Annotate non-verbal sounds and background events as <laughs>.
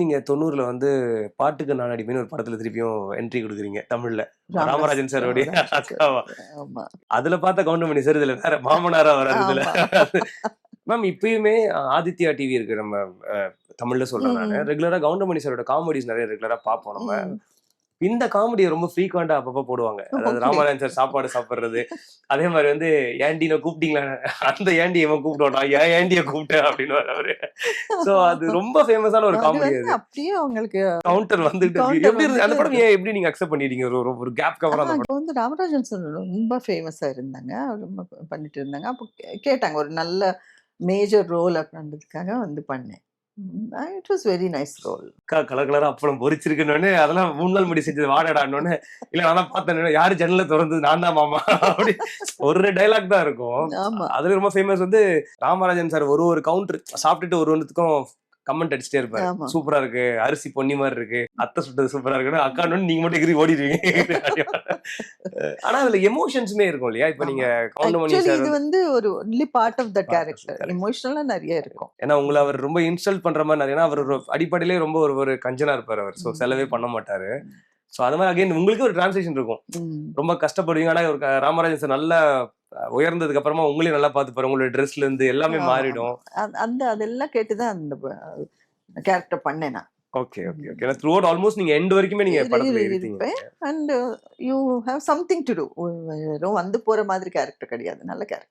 நீங்க தொண்ணூறுல வந்து பாட்டுக்கு நான் அடிமைன்னு ஒரு படத்துல திருப்பியும் என்ட்ரி கொடுக்குறீங்க தமிழ்ல. ராமராஜன் சாரோடைய அதுல பார்த்த கவுண்டமணி சார் இதுல வேற மாமனாரா வர்றது இதுல. மேம் இப்பயுமே ஆதித்யா டிவி இருக்கு நம்ம தமிழ்ல சொல்றேன் நான். ரெகுலரா கவுண்டமணி சாரோட காமெடிஸ் நிறைய ரெகுலரா பார்ப்போம் நம்ம. இந்த காமெடியை ரொம்ப ஃப்ரீக்வெண்டா அப்பப்போ போடுவாங்க. <laughs> அதாவது. ராமராஜன் சார் சாப்பாடு சாப்பிடுறது. அதே மாதிரி வந்து ஏண்டின கூப்பிட்டீங்களா? அந்த ஏண்டி இவன் கூப்பிட்டோம் ஏன் ஏண்டிய கூப்பிட்டேன் அப்படின்னு அவரு. சோ அது ரொம்ப ஃபேமஸான ஒரு காமெடி அது. அப்படியே அவங்களுக்கு கவுண்டர் வந்துட்டு எப்படி இருந்து- அந்த படம் ஏன் எப்படி நீங்க அக்செப்ட் பண்ணிட்டீங்க? ஒரு ஒரு- கேப் கவர் அந்த படம். வந்து ராமராஜன் சார் ரொம்ப ஃபேமஸா இருந்தாங்க. ரொம்ப பண்ணிட்டு இருந்தாங்க. அப்போ கேட்டாங்க. ஒரு நல்ல மேஜர் ரோல் அப்படின்றதுக்காக வந்து பண்ணேன். It was very nice role அக்கா கலர் கலரா அப்பளம் பொரிச்சிருக்குன்னு அதெல்லாம் மூணு நாள் முடி செஞ்சது வாடடான்னு இல்ல நான் தான் பார்த்தேன் யாரு ஜன்னல திறந்தது? நான் தான் மாமா. அப்படி ஒரு டைலாக் தான் இருக்கும். ஆமா. அதுல ரொம்ப ஃபேமஸ் வந்து ராமராஜன் சார் ஒரு ஒரு கவுண்டர் சாப்பிட்டுட்டு ஒரு ஒன்றுத்துக்கும் கமெண்ட் அடிச்சுட்டே இருப்பாரு. ஆமா. சூப்பரா இருக்கு. அரிசி பொன்னி மாதிரி இருக்கு. அத்தை சுட்டது சூப்பரா இருக்குன்னு அக்கா நீங்க மட்டும் எகிரி ஓடிடுவீங்க. ஆனா அதுல எமோஷன்ஸுமே இருக்கும் இல்லையா? இப்ப நீங்க இது வந்து ஒரு only part of the character. எமோஷனலா நிறைய இருக்கும். ஏன்னா உங்களை அவர் ரொம்ப இன்ஸ்டால் பண்ற மாதிரி நிறைய அவர் அடிப்படையிலே ரொம்ப ஒரு ஒரு கஞ்சனா இருப்பாரு அவர். ஸோ ம். செலவே பண்ண மாட்டாரு. ஸோ அது மாதிரி அகைன் உங்களுக்கு ஒரு டிரான்ஸ்லேஷன் இருக்கும். ரொம்ப கஷ்டப்படுவீங்க. ஆனா ஒரு ராமராஜன் சார் நல்லா உயர்ந்ததுக்கு அப்புறமா உங்களையும் நல்லா பார்த்துப்பாரு உங்களோட ட்ரெஸ்ல இருந்து எல்லாமே மாறிடும். அந்த- அதெல்லாம் கேட்டுதான் அந்த கேரக்டர் பண்ணேன் நான். ஓகே ஓகே ஓகே ஏன்னா த்ரூ அவுட் ஆல்மோஸ்ட் நீங்க எண்ட் வரைக்குமே நீங்க படத்துல இரு- இருப்பீங்க இருப்பேன். And you have something to do வந்து போற மாதிரி கேரக்டர் கிடையாது. நல்ல கேரக்டர்